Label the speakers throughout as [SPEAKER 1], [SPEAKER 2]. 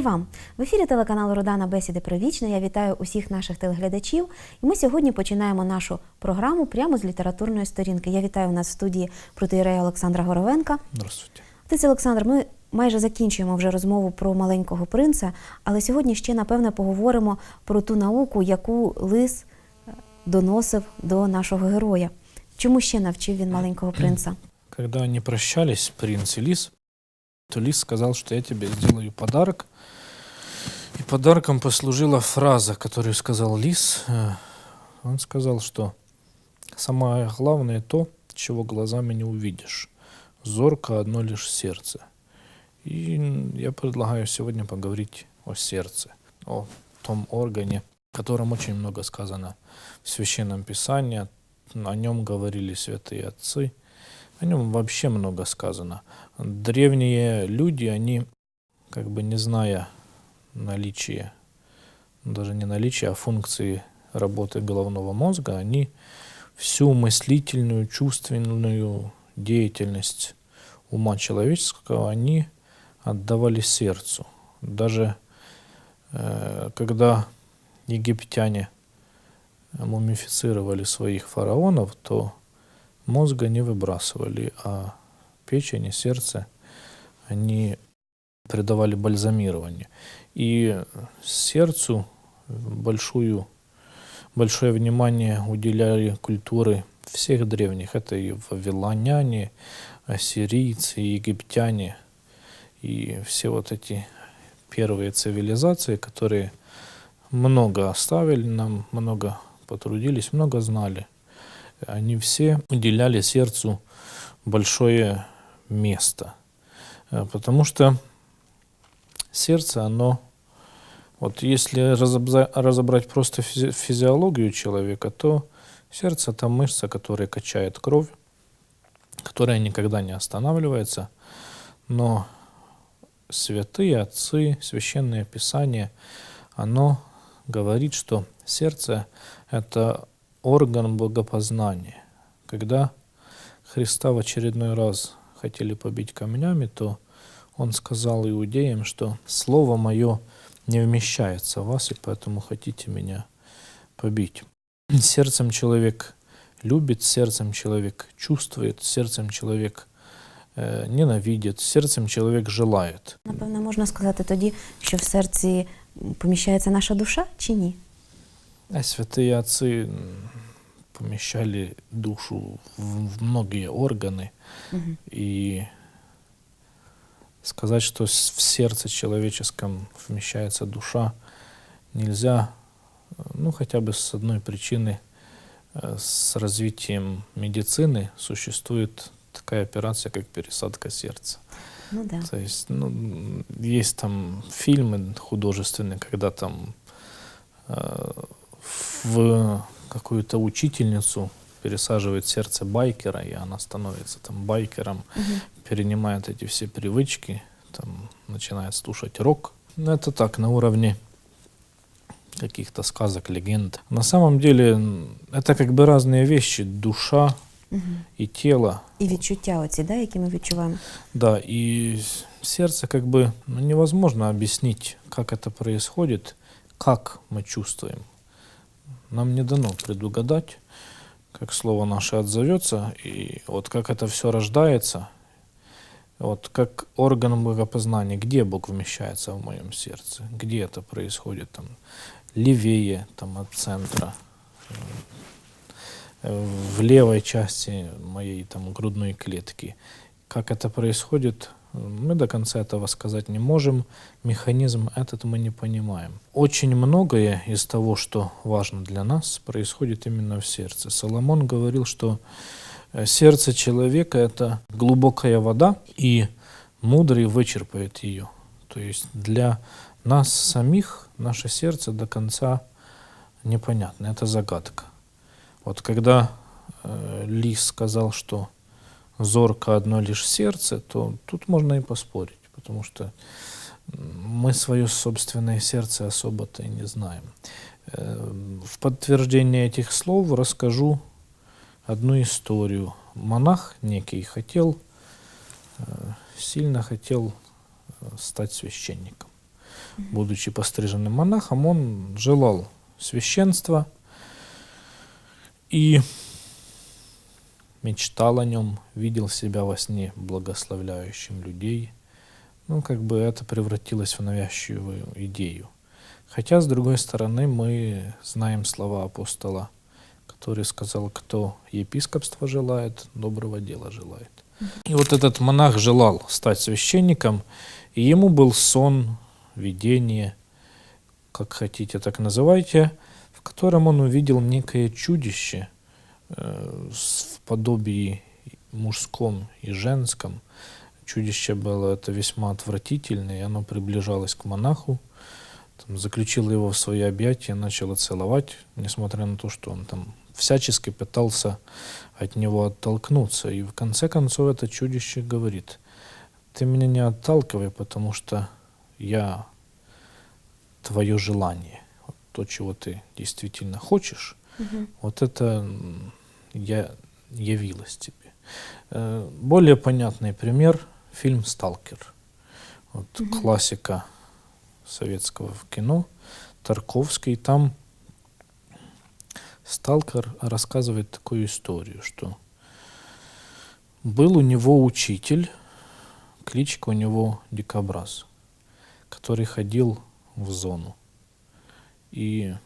[SPEAKER 1] Мир вам! В ефірі телеканалу Родана Бесіди про вічне. Я вітаю усіх наших телеглядачів. І ми сьогодні починаємо нашу програму прямо з літературної сторінки. Я вітаю у нас в студії протиєрея Олександра Горовенка.
[SPEAKER 2] Здравствуйте.
[SPEAKER 1] Отець Олександр, ми майже закінчуємо вже розмову про маленького принца, але сьогодні ще напевне поговоримо про ту науку, яку лис е, доносив до нашого героя. Чому ще навчив він маленького принца?
[SPEAKER 2] Когда они прощались, принц и лис, то лис сказал, что я тебе сделаю подарок. И подарком послужила фраза, которую сказал лис. Э, Он сказал, что самое главное то, чего глазами не увидишь. Зорко одно лишь сердце. И я предлагаю сегодня поговорить о сердце, о том органе, о котором очень много сказано в Священном Писании, о нем говорили святые отцы, о нем вообще много сказано. Древние люди, они, как бы не зная наличия, даже не наличия, а функции работы головного мозга, они всю мыслительную, чувственную деятельность ума человеческого они отдавали сердцу. Даже э, когда египтяне мумифицировали своих фараонов, то мозга не выбрасывали, а печень и сердце они придавали бальзамирование. И сердцу большую, большое внимание уделяли культуры всех древних. Это и вавилоняне, ассирийцы, и египтяне, и все вот эти первые цивилизации, которые много оставили нам, много потрудились, много знали. Они все уделяли сердцу большое место. Э, Потому что сердце, оно, вот если разобрать просто физи- физиологию человека, то сердце это мышца, которая качает кровь, которая никогда не останавливается. Но святые отцы, священное писание, оно говорит, что сердце – это орган богопознания. Когда Христа в очередной раз хотели побить камнями, то он сказал иудеям, что «Слово мое не вмещается в вас, и поэтому хотите меня побить». Сердцем человек любит, сердцем человек чувствует, сердцем человек э, ненавидит, сердцем человек желает.
[SPEAKER 1] Напевне, можна сказати тоді, що в серці поміщається наша душа чи ні?
[SPEAKER 2] А святые отцы м, помещали душу в многие органы,
[SPEAKER 1] Мгм.
[SPEAKER 2] и сказать, что в сердце человеческом вмещается душа, нельзя, ну хотя бы с одной причины, э, с развитием медицины существует такая операция, как пересадка сердца.
[SPEAKER 1] Ну да.
[SPEAKER 2] То есть, ну, есть там фильмы художественные, когда там э, в какую-то учительницу пересаживает сердце байкера, и она становится там байкером,
[SPEAKER 1] Мгм.
[SPEAKER 2] перенимает эти все привычки, там начинает слушать рок. Ну, это так, на уровне каких-то сказок, легенд. На самом деле, м, это как бы разные вещи. Душа
[SPEAKER 1] Мгм.
[SPEAKER 2] и тело
[SPEAKER 1] І відчуття оці, да, які ми відчуваємо.
[SPEAKER 2] Да, и с- сердце как бы ну, невозможно объяснить, как это происходит, как мы чувствуем. Нам не дано предугадать, как слово наше отзовется, и вот как это все рождается, вот как орган богопознания, где Бог вмещается в моем сердце, где это происходит, там, левее там, от центра, в левой части моей там, грудной клетки. Как это происходит, мы до конца этого сказать не можем. Механизм этот мы не понимаем. Очень многое из того, что важно для нас, происходит именно в сердце. Соломон говорил, что э, сердце человека – это глубокая вода, и мудрый вычерпает ее. То есть для нас самих наше сердце до конца непонятно, это загадка. Вот когда э, Лис сказал, что зорко одно лишь сердце, то тут можно и поспорить, потому что мы свое собственное сердце особо-то и не знаем. Э, В подтверждение этих слов расскажу одну историю. Монах некий хотел, э, сильно хотел э, стать священником. будучи постриженным монахом, он желал священства и мечтал о нем, видел себя во сне благословляющим людей. Ну, как бы это превратилось в навязчивую идею. Хотя, с другой стороны, мы знаем слова апостола, который сказал, кто епископство желает, доброго дела желает. И вот этот монах желал стать священником, и ему был сон, видение, как хотите, так называйте, в котором он увидел некое чудище в подобии мужском и женском. Чудище было это весьма отвратительное, и оно приближалось к монаху, там, заключило его в свои объятия, начало целовать, несмотря на то, что он там всячески пытался от него оттолкнуться. И в конце концов это чудище говорит, ты меня не отталкивай, потому что я твое желание, вот то, чего ты действительно хочешь, вот это я явилось тебе. Э, Более понятный пример – фильм «Сталкер». Вот классика советского кино, Тарковский. Там Сталкер рассказывает такую историю, что был у него учитель, кличка у него Дикобраз, который ходил в зону. И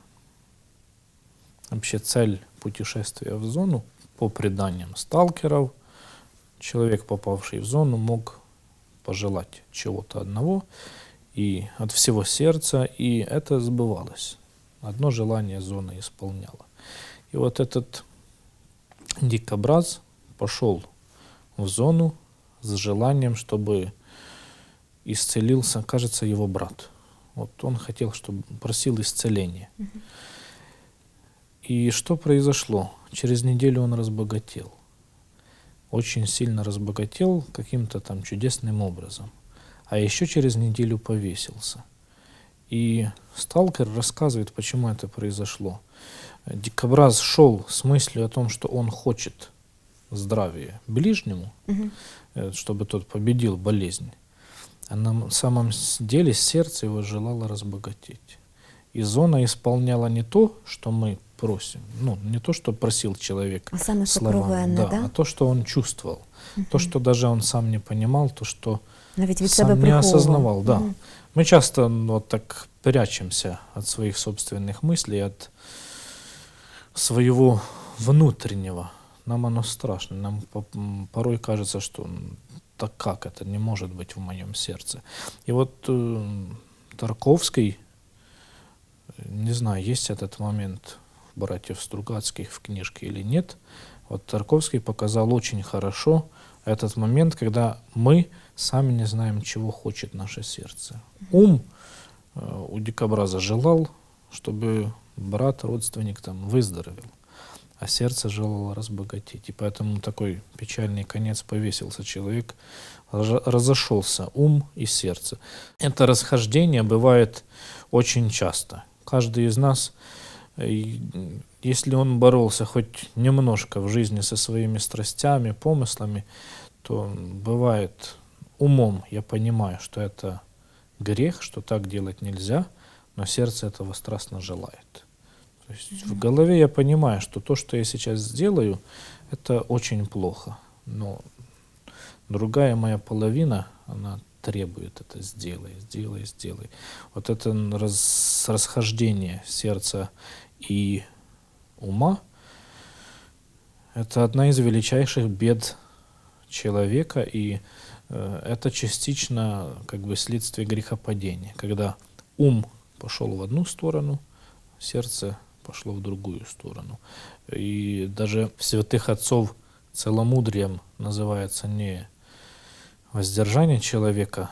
[SPEAKER 2] вообще цель путешествия в зону, по преданиям сталкеров, человек, попавший в зону, мог пожелать чего-то одного и от всего сердца, и это сбывалось. Одно желание зона исполняла. И вот этот дикобраз пошел в зону с желанием, чтобы исцелился, кажется, его брат. Вот он хотел, чтобы просил исцеления. И что произошло? Через неделю он разбогател. Очень сильно разбогател каким-то там чудесным образом. А еще через неделю повесился. И сталкер рассказывает, почему это произошло. Дикобраз шел с мыслью о том, что он хочет здравия ближнему, э, чтобы тот победил болезнь. А на самом деле сердце его желало разбогатеть. И зона исполняла не то, что мы просим, ну, не то, что просил человек
[SPEAKER 1] А саме
[SPEAKER 2] словами, да,
[SPEAKER 1] да?
[SPEAKER 2] а то, что он чувствовал. То, что даже он сам не понимал, то, что
[SPEAKER 1] Навіть від
[SPEAKER 2] сам
[SPEAKER 1] себе
[SPEAKER 2] не осознавал, да.
[SPEAKER 1] Мгм.
[SPEAKER 2] Мы часто вот так прячемся от своих собственных мыслей, от своего внутреннего. Нам оно страшно. Нам порой кажется, что так как это не может быть в моем сердце. И вот э, Тарковский, э, не знаю, есть этот момент братьев Стругацких в книжке или нет, вот Тарковский показал очень хорошо этот момент, когда мы сами не знаем, чего хочет наше сердце. Ум э, у дикобраза желал, чтобы брат, родственник там выздоровел, а сердце желало разбогатеть. И поэтому такой печальный конец повесился человек, разо- разошелся ум и сердце. Это расхождение бывает очень часто. Каждый из нас, если он боролся хоть немножко в жизни со своими страстями, помыслами, то бывает умом я понимаю, что это грех, что так делать нельзя, но сердце этого страстно желает. То есть в голове я понимаю, что то, что я сейчас сделаю, это очень плохо. Но другая моя половина, она требует это сделай, сделай, сделай. Вот это раз- расхождение сердца и ума, это одна из величайших бед человека, и э, это частично как бы следствие грехопадения, когда ум пошел в одну сторону, сердце пошло в другую сторону. И даже святых отцов целомудрием называется не воздержание человека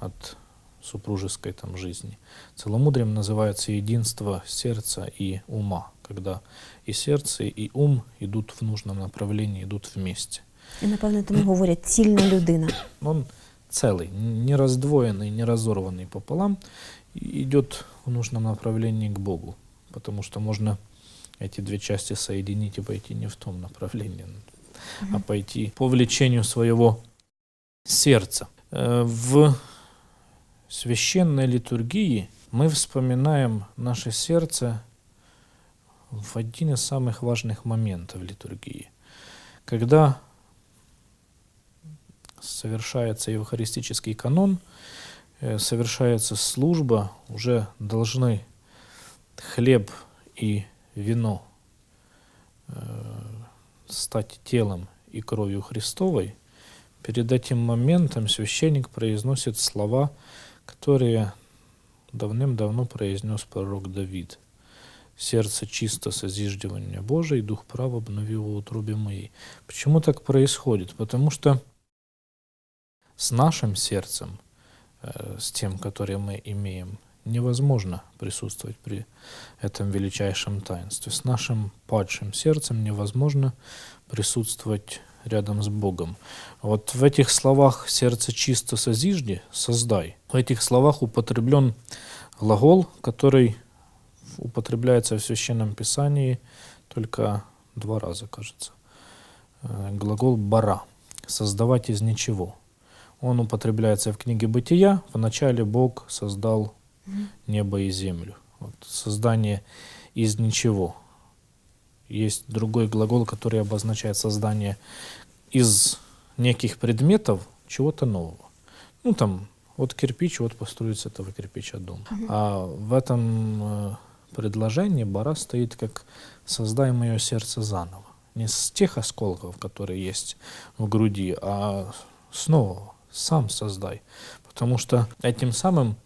[SPEAKER 2] от супружеской там жизни. Целомудрием называется единство сердца и ума, когда и сердце, и ум идут в нужном направлении, идут вместе.
[SPEAKER 1] І, напевно, тому говорять цільна людина.
[SPEAKER 2] Он целый, не раздвоенный, не разорванный пополам, идет в нужном направлении к Богу. Потому что можно эти две части соединить и пойти не в том направлении, а пойти по влечению своего сердца. Э, В священной литургии мы вспоминаем наше сердце в один из самых важных моментов литургии. Когда совершается евхаристический канон, э, совершается служба, уже должны хлеб и вино э, стать телом и кровью Христовой, перед этим моментом священник произносит слова, которые давным-давно произнес пророк Давид. «Сердце чисто созиждивания Божие, и Дух прав обнови в утробе моей». Почему так происходит? Потому что с нашим сердцем, э, с тем, которое мы имеем, невозможно присутствовать при этом величайшем таинстве. С нашим падшим сердцем невозможно присутствовать рядом с Богом. Вот в этих словах «сердце чисто созижди» — «создай». В этих словах употреблен глагол, который употребляется в Священном Писании только два раза, кажется. Э, Глагол «бара» — «создавать из ничего». Он употребляется в книге «Бытия». Вначале Бог создал небо и землю. Вот, создание из ничего. Есть другой глагол, который обозначает создание из неких предметов чего-то нового. Ну, там, вот кирпич, вот построить с этого кирпича дом. А в этом э, предложении бара стоит как «создай мое сердце заново». Не с тех осколков, которые есть в груди, а с нового. Сам создай. Потому что этим самым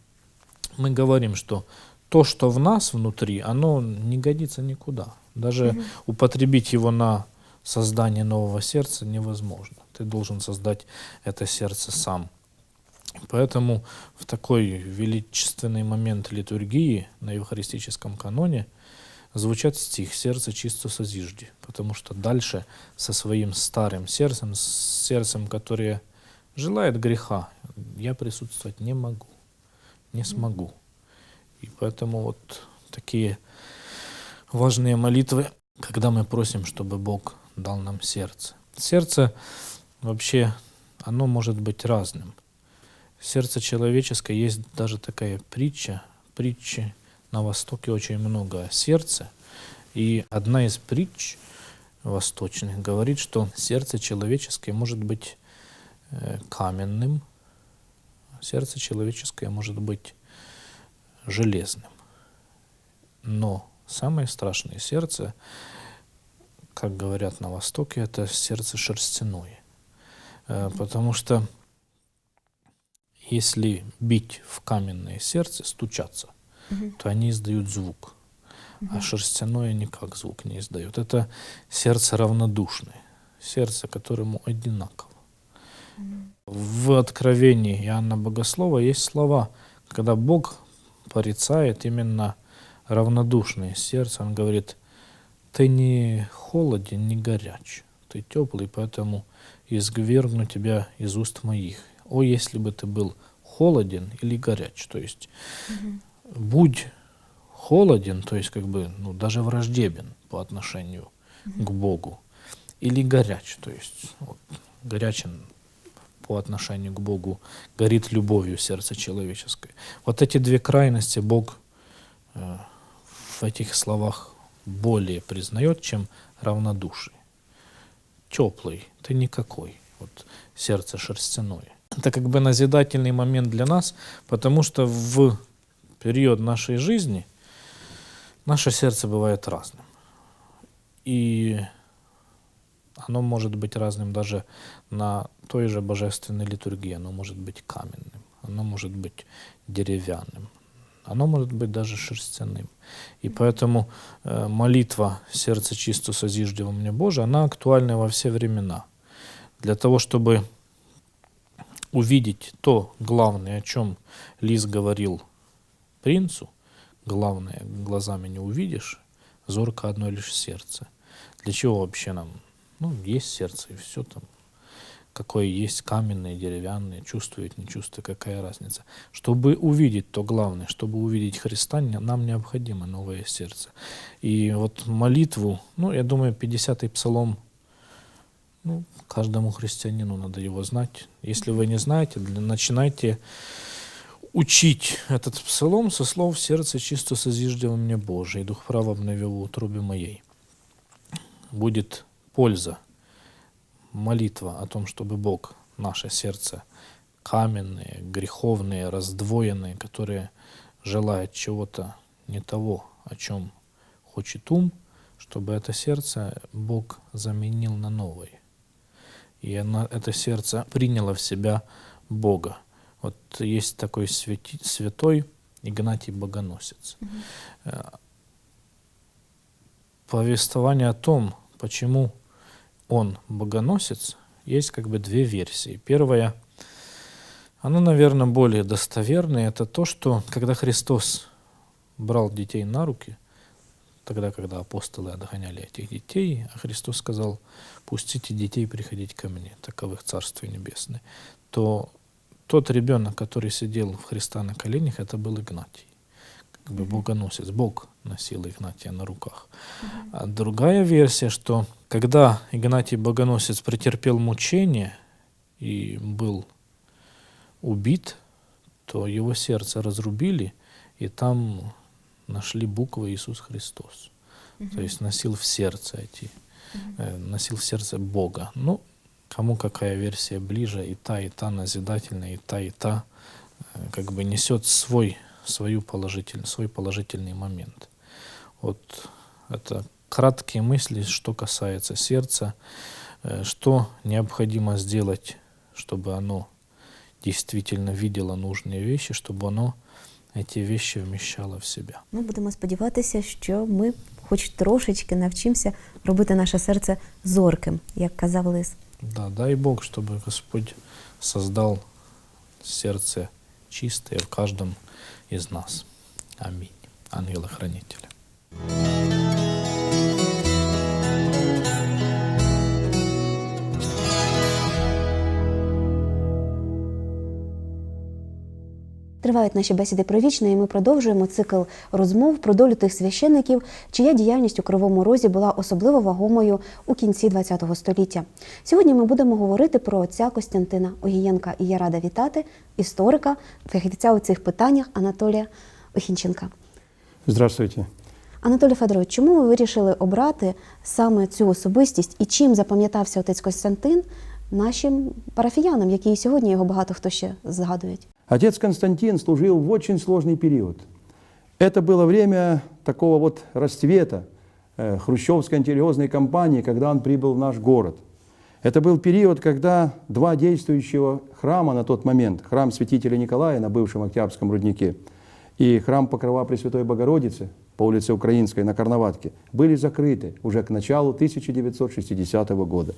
[SPEAKER 2] мы говорим, что то, что в нас внутри, оно не годится никуда. Даже употребить его на создание нового сердца невозможно. Ты должен создать это сердце сам. Поэтому в такой величественный момент литургии на евхаристическом каноне звучат стих «Сердце чисто созижди», потому что дальше со своим старым сердцем, с сердцем, которое желает греха, я присутствовать не могу, не смогу. И поэтому вот такие важные молитвы, когда мы просим, чтобы Бог дал нам сердце. Сердце вообще, оно может быть разным. Сердце человеческое, есть даже такая притча, притчи на Востоке очень много о сердце. И одна из притч восточных говорит, что сердце человеческое может быть э, каменным, сердце человеческое может быть железным. Но самое страшное сердце, как говорят на Востоке, это сердце шерстяное. Э, Потому что если бить в каменное сердце, стучаться, то они издают звук. А шерстяное никак звук не издает. Это сердце равнодушное, сердце, которому одинаково. В Откровении Иоанна Богослова есть слова, когда Бог порицает именно равнодушное сердце. Он говорит, ты не холоден, не горяч, ты теплый, поэтому изгвергну тебя из уст моих. О, если бы ты был холоден или горяч, то есть будь холоден, то есть как бы ну, даже враждебен по отношению к Богу, или горяч, то есть вот, горячен по отношению к Богу, горит любовью сердце человеческое. Вот эти две крайности Бог э, в этих словах более признает, чем равнодушие. Теплый, ты никакой, вот сердце шерстяное. Это как бы назидательный момент для нас, потому что в период нашей жизни наше сердце бывает разным. И оно может быть разным даже на той же божественной литургии. Оно может быть каменным, оно может быть деревянным, оно может быть даже шерстяным. И поэтому э, молитва «Сердце чисто созижди во мне Боже», она актуальна во все времена. Для того, чтобы увидеть то главное, о чем Лис говорил принцу, главное глазами не увидишь, зорко одно лишь сердце. Для чего вообще нам? Ну, есть сердце, и все там. Какое есть каменное, деревянное, чувствует, не чувствует, какая разница. Чтобы увидеть то главное, чтобы увидеть Христа, нам необходимо новое сердце. И вот молитву, ну, я думаю, 50-й псалом, ну, каждому христианину надо его знать. Если вы не знаете, начинайте учить этот псалом со слов «Сердце чисто созиждел мне Божий, и дух прав обновил в утробе моей». Будет польза, молитва о том, чтобы Бог наше сердце каменные, греховные, раздвоенные, которые желают чего-то не того, о чем хочет ум, чтобы это сердце Бог заменил на новое. И она, это сердце приняло в себя Бога. Вот есть такой святи- святой Игнатий Богоносец. Э, Повествование о том, почему он богоносец, есть как бы две версии. Первая, она, наверное, более достоверная, это то, что когда Христос брал детей на руки, тогда, когда апостолы отгоняли этих детей, а Христос сказал, пустите детей приходить ко мне, таковых Царствие Небесное, то тот ребенок, который сидел в Христа на коленях, это был Игнатий. Как бы богоносец. Бог носил Игнатия на руках. А другая версия, что когда Игнатий Богоносец претерпел мучение и был убит, то его сердце разрубили, и там нашли буквы Иисус Христос. То есть носил в сердце эти, э, носил в сердце Бога. Ну, кому какая версия ближе, и та, и та назидательная, и та, и та э, как бы несет свой, свою положительный, свой положительный момент. Вот это краткие мысли, что касается сердца, э, что необходимо сделать, чтобы оно действительно видело нужные вещи, чтобы оно эти вещи вмещало в себя.
[SPEAKER 1] Ми будемо сподіватися, що ми хоч трошечки навчимося робити наше серце зорким, як казав Лис.
[SPEAKER 2] Да, дай Бог, чтобы Господь создал сердце чистое в каждом из нас. Аминь. Ангелы-хранители.
[SPEAKER 1] Тривають наші бесіди про вічне, і ми продовжуємо цикл розмов про долю тих священників, чия діяльність у Кривому Розі була особливо вагомою у кінці ХХ століття. Сьогодні ми будемо говорити про отця Костянтина Огієнка, і я рада вітати історика, фахівця у цих питаннях Анатолія Охінченка.
[SPEAKER 3] Здравствуйте.
[SPEAKER 1] Анатолій Федорович, чому ви вирішили обрати саме цю особистість і чим запам'ятався отець Костянтин нашим парафіянам, які і сьогодні його багато хто ще згадують?
[SPEAKER 3] Отец Константин служил в очень сложный период. Это было время такого вот расцвета э, хрущевской антирелигиозной кампании, когда он прибыл в наш город. Это был период, когда два действующего храма на тот момент, храм святителя Николая на бывшем Октябрьском руднике и храм Покрова Пресвятой Богородицы по улице Украинской на Карноватке, были закрыты уже к началу 1960 года.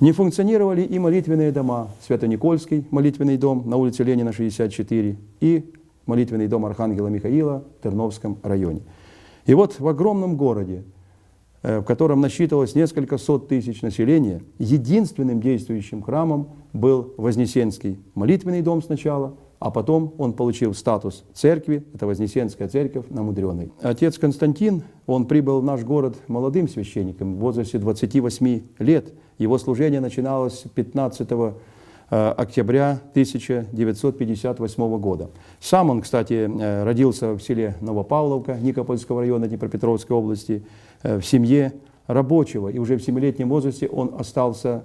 [SPEAKER 3] Не функционировали и молитвенные дома. Свято-Никольский молитвенный дом на улице Ленина, 64, и молитвенный дом Архангела Михаила в Терновском районе. И вот в огромном городе, э, в котором насчитывалось несколько сот тысяч населения, единственным действующим храмом был Вознесенский молитвенный дом сначала, а потом он получил статус церкви, это Вознесенская церковь на Мудреной. Отец Константин, он прибыл в наш город молодым священником в возрасте 28 лет. Его служение начиналось 15 э, октября 1958 года. Сам он, кстати, э, родился в селе Новопавловка Никопольского района Днепропетровской области, э, в семье рабочего, и уже в семилетнем возрасте он остался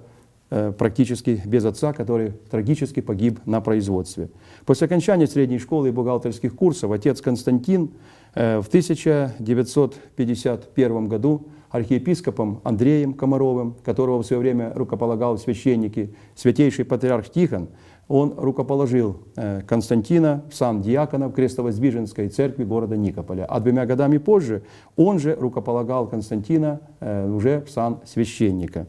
[SPEAKER 3] практически без отца, который трагически погиб на производстве. После окончания средней школы и бухгалтерских курсов отец Константин э, в 1951 году архиепископом Андреем Комаровым, которого в свое время рукополагал священники святейший патриарх Тихон, он рукоположил э, Константина в сан диакона в Крестовоздвиженской церкви города Никополя. А двумя годами позже он же рукополагал Константина э, уже в сан священника.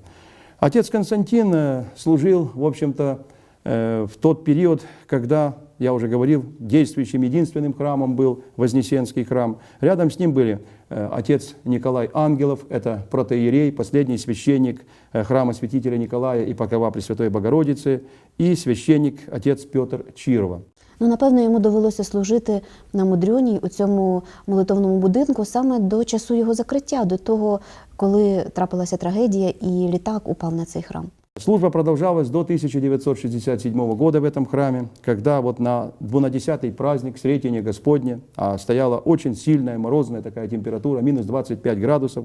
[SPEAKER 3] Отец Константин э, служил, в общем-то, э, в тот период, когда, я уже говорил, действующим единственным храмом был Вознесенский храм. Рядом с ним были э, отец Николай Ангелов, это протоиерей, последний священник храма святителя Николая и Покрова Пресвятой Богородицы, и священник отец Петр Чирова.
[SPEAKER 1] Ну, напевно, йому довелося служити на Мудрьоній у цьому молитовному будинку саме до часу його закриття, до того, коли трапилася трагедія і літак упав на цей храм.
[SPEAKER 3] Служба продолжалась до 1967 года в этом храме, когда вот на двунадесятый праздник Сретения Господня а, стояла очень сильная морозная такая температура, минус 25 градусов.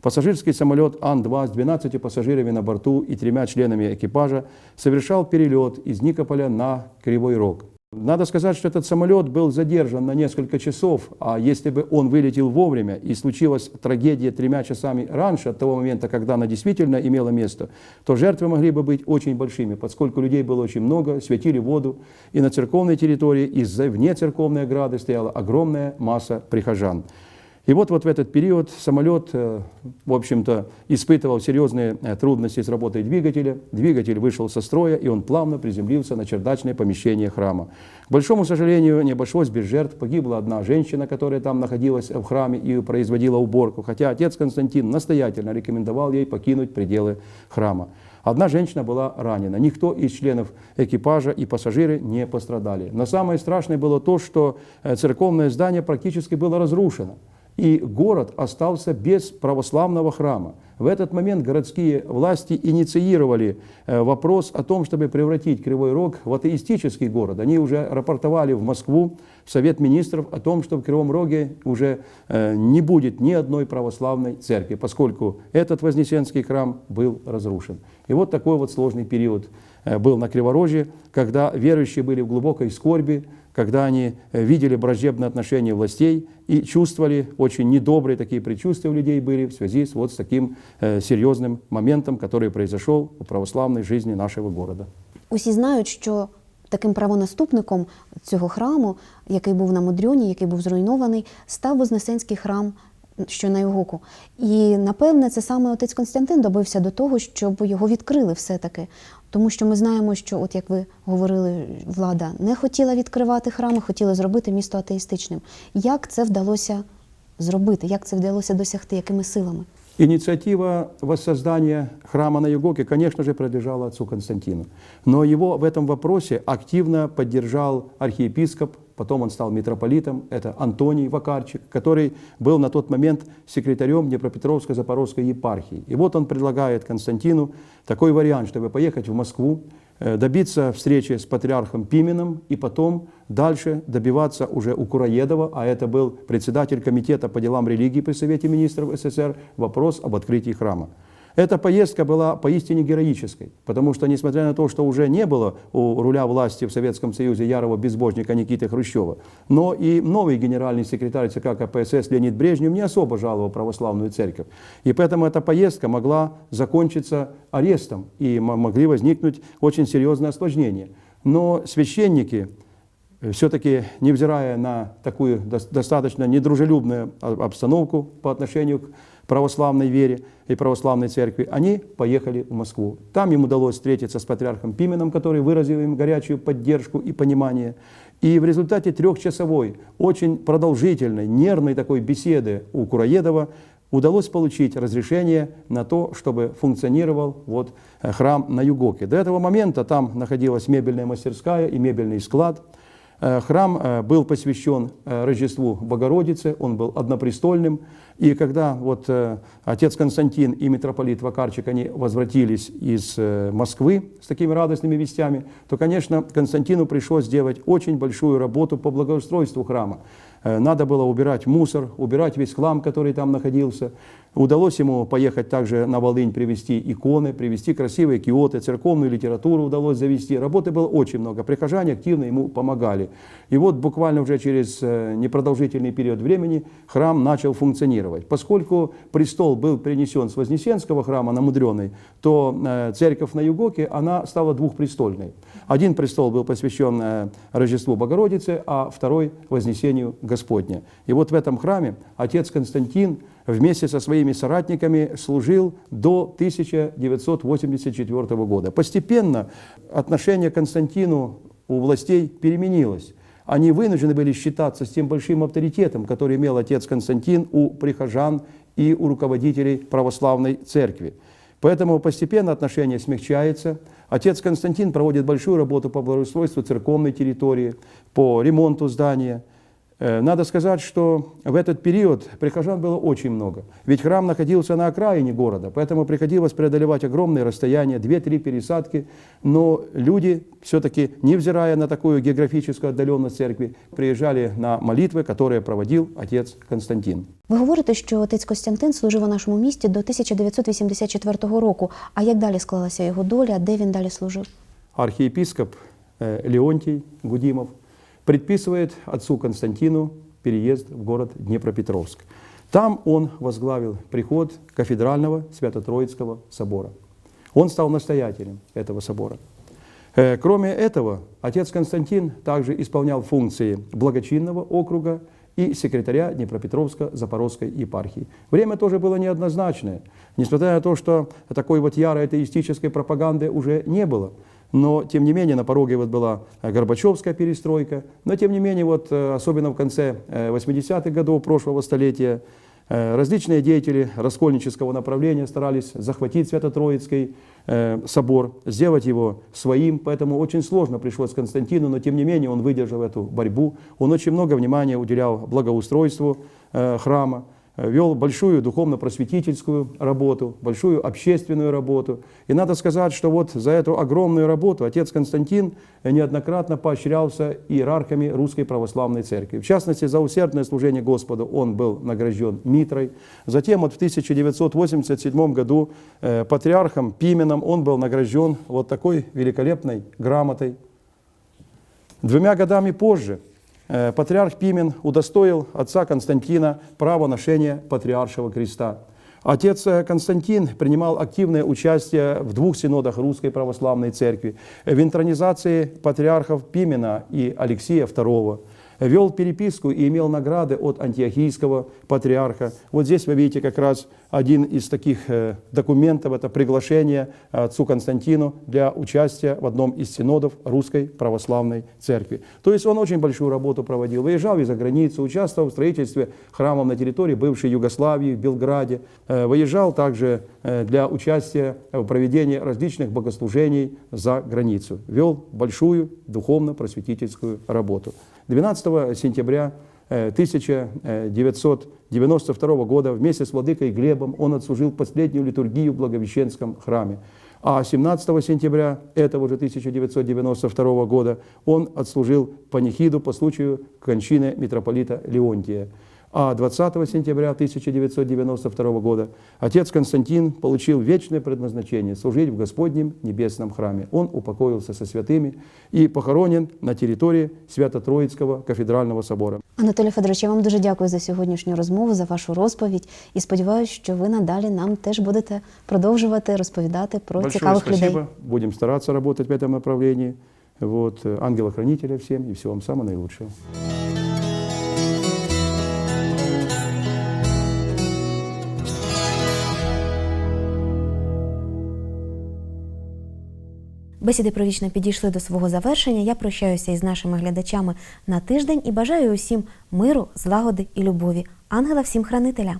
[SPEAKER 3] Пассажирский самолет Ан-2 с 12 пассажирами на борту и тремя членами экипажа совершал перелет из Никополя на Кривой Рог. Надо сказать, что этот самолет был задержан на несколько часов, а если бы он вылетел вовремя и случилась трагедия тремя часами раньше от того момента, когда она действительно имела место, то жертвы могли бы быть очень большими, поскольку людей было очень много, светили воду, и на церковной территории, и вне церковной ограды стояла огромная масса прихожан. И вот, вот в этот период самолет, э, в общем-то, испытывал серьезные э, трудности с работой двигателя. Двигатель вышел со строя, и он плавно приземлился на чердачное помещение храма. К большому сожалению, не обошлось без жертв. Погибла одна женщина, которая там находилась в храме и производила уборку, хотя отец Константин настоятельно рекомендовал ей покинуть пределы храма. Одна женщина была ранена. Никто из членов экипажа и пассажиры не пострадали. Но самое страшное было то, что э, церковное здание практически было разрушено и город остался без православного храма. В этот момент городские власти инициировали э, вопрос о том, чтобы превратить Кривой Рог в атеистический город. Они уже рапортовали в Москву, в Совет Министров о том, что в Кривом Роге уже э, не будет ни одной православной церкви, поскольку этот Вознесенский храм был разрушен. И вот такой вот сложный период э, был на Криворожье, когда верующие были в глубокой скорби, когда они э, видели враждебное отношение властей и чувствовали очень недобрые такие предчувствия у людей были в связи с вот с таким э, серьезным моментом, который произошел у православной жизни нашего города.
[SPEAKER 1] Усі знають, що таким правонаступником цього храму, який був на Мудрьоні, який був зруйнований, став Вознесенський храм, що на Югоку. І напевне, це саме отець Константин добився до того, щоб його відкрили все-таки. Тому що ми знаємо, що, от як ви говорили, влада не хотіла відкривати храми, хотіла зробити місто атеїстичним. Як це вдалося зробити? Як це вдалося досягти? Якими силами?
[SPEAKER 3] Инициатива воссоздания храма на Югоке, конечно же, принадлежала отцу Константину. Но его в этом вопросе активно поддержал архиепископ, потом он стал митрополитом, это Антоний Вакарчик, который был на тот момент секретарем Днепропетровской Запорожской епархии. И вот он предлагает Константину такой вариант, чтобы поехать в Москву, э, добиться встречи с патриархом Пименом и потом дальше добиваться уже у Кураедова, а это был председатель комитета по делам религии при Совете министров СССР, вопрос об открытии храма. Эта поездка была поистине героической, потому что, несмотря на то, что уже не было у руля власти в Советском Союзе ярого безбожника Никиты Хрущева, но и новый генеральный секретарь ЦК КПСС Леонид Брежнев не особо жаловал православную церковь. И поэтому эта поездка могла закончиться арестом, и могли возникнуть очень серьезные осложнения. Но священники, все-таки, невзирая на такую дос- достаточно недружелюбную а- обстановку по отношению к православной вере и православной церкви, они поехали в Москву. Там им удалось встретиться с патриархом Пименом, который выразил им горячую поддержку и понимание. И в результате трехчасовой, очень продолжительной, нервной такой беседы у Кураедова удалось получить разрешение на то, чтобы функционировал вот э, храм на Югоке. До этого момента там находилась мебельная мастерская и мебельный склад. Э, Храм э, был посвящен Рождеству Богородицы, он был однопрестольным. И когда вот э, отец Константин и митрополит Вакарчик, они возвратились из э, Москвы с такими радостными вестями, то, конечно, Константину пришлось сделать очень большую работу по благоустройству храма. Э, Надо было убирать мусор, убирать весь хлам, который там находился. Удалось ему поехать также на Волынь, привезти иконы, привезти красивые киоты, церковную литературу удалось завести. Работы было очень много. Прихожане активно ему помогали. И вот буквально уже через э, непродолжительный период времени храм начал функционировать. Поскольку престол был перенесен с Вознесенского храма на Мудреный, то э, церковь на Югоке, она стала двухпрестольной. Один престол был посвящен э, Рождеству Богородицы, а второй – Вознесению Господня. И вот в этом храме отец Константин вместе со своими соратниками служил до 1984 года. Постепенно отношение к Константину у властей переменилось. Они вынуждены были считаться с тем большим авторитетом, который имел отец Константин у прихожан и у руководителей православной церкви. Поэтому постепенно отношение смягчается. Отец Константин проводит большую работу по благоустройству церковной территории, по ремонту здания. Э, Надо сказать, что в этот период прихожан было очень много. Ведь храм находился на окраине города, поэтому приходилось преодолевать огромные расстояния, 2-3 пересадки. Но люди все-таки, невзирая на такую географическую отдаленность церкви, приезжали на молитвы, которые проводил отец Константин.
[SPEAKER 1] Ви говорите, що отець Костянтин служив у нашому місті до 1984 року. А як далі склалася його доля? Де він далі служив?
[SPEAKER 3] Архиепископ э, Леонтий Гудимов предписывает отцу Константину переезд в город Днепропетровск. Там он возглавил приход кафедрального Свято-Троицкого собора. Он стал настоятелем этого собора. Э, Кроме этого, отец Константин также исполнял функции благочинного округа и секретаря Днепропетровско-Запорожской епархии. Время тоже было неоднозначное. Несмотря на то, что такой вот ярой атеистической пропаганды уже не было, но, тем не менее, на пороге вот была э, Горбачевская перестройка, но, тем не менее, вот, э, особенно в конце э, 80-х годов прошлого столетия, э, различные деятели раскольнического направления старались захватить Свято-Троицкий э, собор, сделать его своим, поэтому очень сложно пришлось Константину, но, тем не менее, он выдержал эту борьбу, он очень много внимания уделял благоустройству э, храма, э, вел большую духовно-просветительскую работу, большую общественную работу. И надо сказать, что вот за эту огромную работу отец Константин неоднократно поощрялся иерархами Русской Православной Церкви. В частности, за усердное служение Господу он был награжден Митрой. Затем вот в 1987 году э, патриархом Пименом он был награжден вот такой великолепной грамотой. Двумя годами позже э, патриарх Пимен удостоил отца Константина права ношения патриаршего креста. Отец э, Константин принимал активное участие в двух синодах Русской Православной Церкви, в интронизации патриархов Пимена и Алексея II, вел переписку и имел награды от антиохийского патриарха. Вот здесь вы видите как раз один из таких э, документов, это приглашение отцу Константину для участия в одном из синодов Русской Православной Церкви. То есть он очень большую работу проводил, выезжал и за границу, участвовал в строительстве храмов на территории бывшей Югославии, в Белграде, Э, выезжал также э, для участия в проведении различных богослужений за границу, вел большую духовно-просветительскую работу. 12 сентября э, 1992 года вместе с владыкой Глебом он отслужил последнюю литургию в Благовещенском храме. А 17 сентября этого же 1992 года он отслужил панихиду по случаю кончины митрополита Леонтия А 20 сентября 1992 года отец Константин получил вечное предназначение служить в Господнем небесном храме. Он упокоился со святыми и похоронен на территории Свято-Троицкого кафедрального собора.
[SPEAKER 1] Анатолій Федорович, я вам дуже дякую за сьогоднішню розмову, за вашу розповідь і сподіваюся, що ви надалі нам теж будете продовжувати розповідати про
[SPEAKER 3] Большое
[SPEAKER 1] цікавих
[SPEAKER 3] спасибо.
[SPEAKER 1] людей.
[SPEAKER 3] Будем стараться работать в этом направлении. Вот, э, ангела-хранителя всем и всего вам самого наилучшего.
[SPEAKER 1] Бесіди про вічне підійшли до свого завершення. Я прощаюся із нашими глядачами на тиждень і бажаю усім миру, злагоди і любові. Ангела всім хранителя.